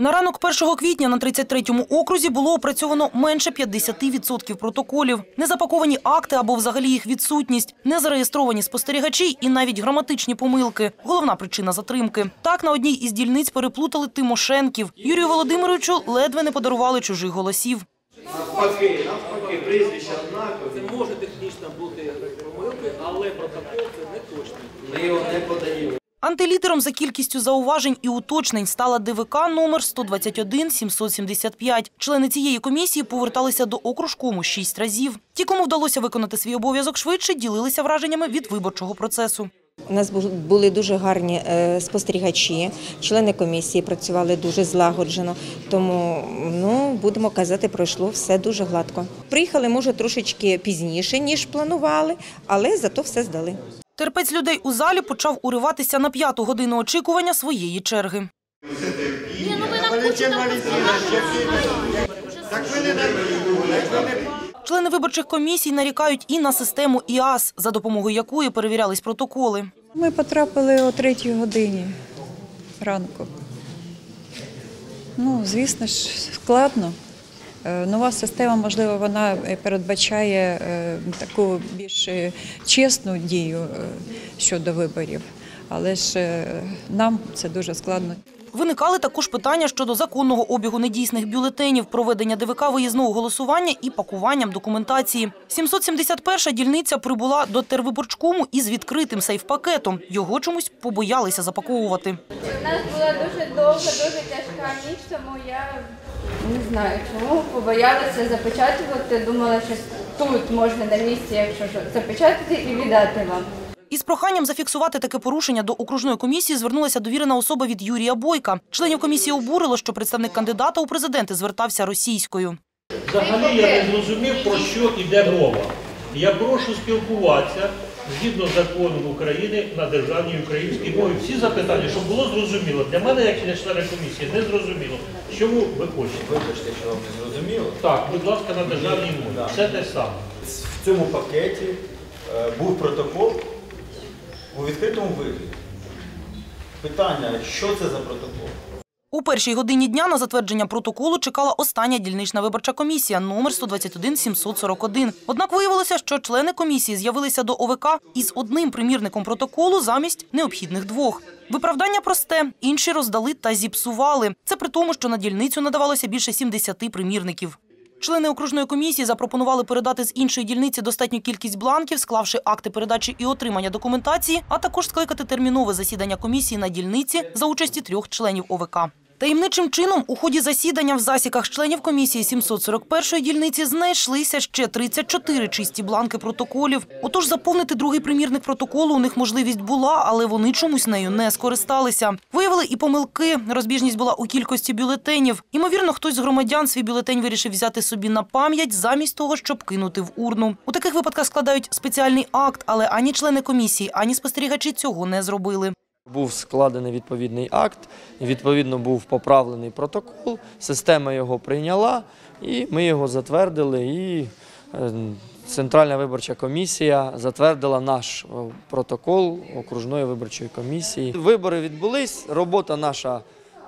На ранок 1 квітня на 33-му окрузі було опрацьовано менше 50% протоколів. Незапаковані акти або взагалі їх відсутність, незареєстровані спостерігачі і навіть граматичні помилки. Головна причина затримки. Так на одній із дільниць переплутали Тимошенків. Юрію Володимировичу ледве не подарували чужих голосів. Навпаки, навпаки, прізвище однакові. Це може технічно бути помилки, але протокол це не точно. Ми його не подаємо. Антилідером за кількістю зауважень і уточнень стала ДВК номер 121 775. Члени цієї комісії поверталися до окружкому шість разів. Ті, кому вдалося виконати свій обов'язок швидше, ділилися враженнями від виборчого процесу. У нас були дуже гарні е, спостерігачі, члени комісії працювали дуже злагоджено. Тому ну будемо казати, пройшло все дуже гладко. Приїхали, може, трошечки пізніше ніж планували, але зато все здали. Терпець людей у залі почав уриватися на п'яту годину очікування своєї черги. Члени виборчих комісій нарікають і на систему ІАС, за допомогою якої перевірялись протоколи. Ми потрапили о третій годині ранку. Ну, звісно ж, складно. Е, Нова система, можливо, вона е, передбачає е, таку більш чесну дію щодо виборів, але ж нам це дуже складно. Виникали також питання щодо законного обігу недійсних бюлетенів, проведення ДВК виїзного голосування і пакуванням документації. 771-ша дільниця прибула до тервиборчкому із відкритим сейф-пакетом. Його чомусь побоялися запаковувати. У нас була дуже довга, дуже тяжка ніч, тому я не знаю, чому побоялася запечатувати. Думала, що тут можна на місці, якщо що, запечатати і віддати вам. Із проханням зафіксувати таке порушення до окружної комісії звернулася довірена особа від Юрія Бойка. Членів комісії обурило, що представник кандидата у президенти звертався російською. Взагалі я не зрозумів, про що йде мова. Я прошу спілкуватися згідно з законом України на державній українській мові. Всі запитання, щоб було зрозуміло. Для мене, як для члена комісії, не зрозуміло. Чому ви хочете? Вибачте, що вам не зрозуміло. Так, будь ласка, на державній мові. Все те саме. В цьому пакеті е, був протокол у відкритому вигляді. Питання, що це за протокол? У першій годині дня на затвердження протоколу чекала остання дільнична виборча комісія номер 121 741. Однак виявилося, що члени комісії з'явилися до ОВК із одним примірником протоколу замість необхідних двох. Виправдання просте, інші роздали та зіпсували. Це при тому, що на дільницю надавалося більше 70 примірників. Члени окружної комісії запропонували передати з іншої дільниці достатню кількість бланків, склавши акти передачі і отримання документації, а також скликати термінове засідання комісії на дільниці за участі трьох членів ОВК. Таємничим чином у ході засідання в засіках членів комісії 741-ї дільниці знайшлися ще 34 чисті бланки протоколів. Отож, заповнити другий примірник протоколу у них можливість була, але вони чомусь нею не скористалися. Виявили і помилки. Розбіжність була у кількості бюлетенів. Ймовірно, хтось з громадян свій бюлетень вирішив взяти собі на пам'ять замість того, щоб кинути в урну. У таких випадках складають спеціальний акт, але ані члени комісії, ані спостерігачі цього не зробили. Був складений відповідний акт, відповідно був поправлений протокол, система його прийняла, і ми його затвердили. І е, Центральна виборча комісія затвердила наш е, протокол окружної виборчої комісії. Вибори відбулись, робота наша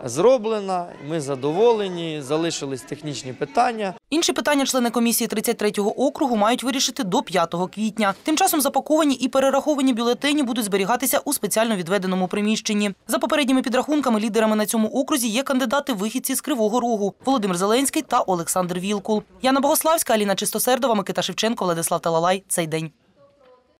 зроблена, ми задоволені, залишились технічні питання. Інші питання члени комісії 33-го округу мають вирішити до 5 квітня. Тим часом запаковані і перераховані бюлетені будуть зберігатися у спеціально відведеному приміщенні. За попередніми підрахунками, лідерами на цьому окрузі є кандидати вихідці з Кривого Рогу Володимир Зеленський та Олександр Вілкул. Яна Богославська, Аліна Чистосердова, Микита Шевченко, Владислав Талалай. Цей день.